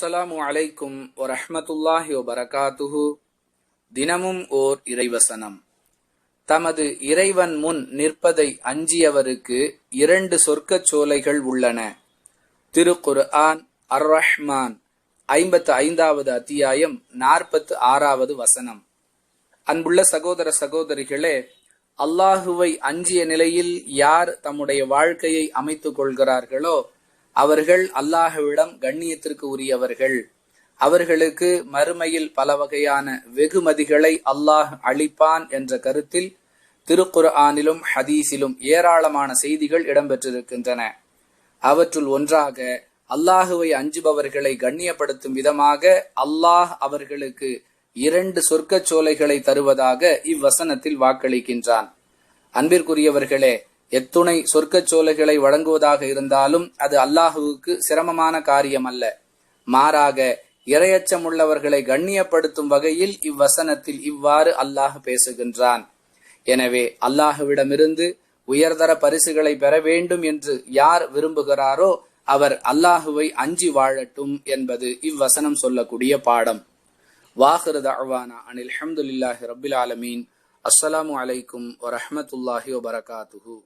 அஸ்ஸலாமு அலைக்கும் வரஹமத்துல்லாஹி வபரகாத்துஹு. தினமும் ஓர் இறைவசனம். தமது இறைவன் முன் நிற்பதை அஞ்சியவருக்கு இரண்டு சொர்க்கச் சோலைகள் உள்ளன. திருக்குர்ஆன் அர் ரஹ்மான் ஐம்பத்து ஐந்தாவது அத்தியாயம் நாற்பத்து ஆறாவது வசனம். அன்புள்ள சகோதர சகோதரிகளே அல்லாஹுவை அஞ்சிய நிலையில் யார் தம்முடைய வாழ்க்கையை அமைத்துக் கொள்கிறார்களோ அவர்கள் அல்லாஹுவிடம் கண்ணியத்திற்கு உரியவர்கள். அவர்களுக்கு மறுமையில் பல வகையான வெகுமதிகளை அல்லாஹ் அளிப்பான் என்ற கருத்தில் திருக்குர்ஆனிலும் ஹதீஸிலும் ஏராளமான செய்திகள் இடம்பெற்றிருக்கின்றன. அவற்றுள் ஒன்றாக அல்லாஹுவை அஞ்சுபவர்களை கண்ணியப்படுத்தும் விதமாக அல்லாஹ் அவர்களுக்கு இரண்டு சொர்க்கச் சோலைகளை தருவதாக இவ்வசனத்தில் வாக்களிக்கின்றான். அன்பிற்குரியவர்களே எத்துணை சொர்க்கச் சோலைகளை வழங்குவதாக இருந்தாலும் அது அல்லாஹுவுக்கு சிரமமான காரியம் அல்ல மாறாக இரையச்சமுள்ளவர்களை கண்ணியப்படுத்தும் வகையில் இவ்வசனத்தில் இவ்வாறு அல்லாஹ் பேசுகின்றான். எனவே அல்லாஹுவிடமிருந்து உயர்தர பரிசுகளை பெற வேண்டும் என்று யார் விரும்புகிறாரோ அவர் அல்லாஹுவை அஞ்சி வாழட்டும் என்பது இவ்வசனம் சொல்லக்கூடிய பாடம். வாஹிரு அழ்வானா அனில் அஹமதுல்லாஹி ரபில் ஆலமீன். அஸ்ஸலாமு அலைக்கும் வரஹ்மத்துல்லாஹி வபரகாத்துஹூ.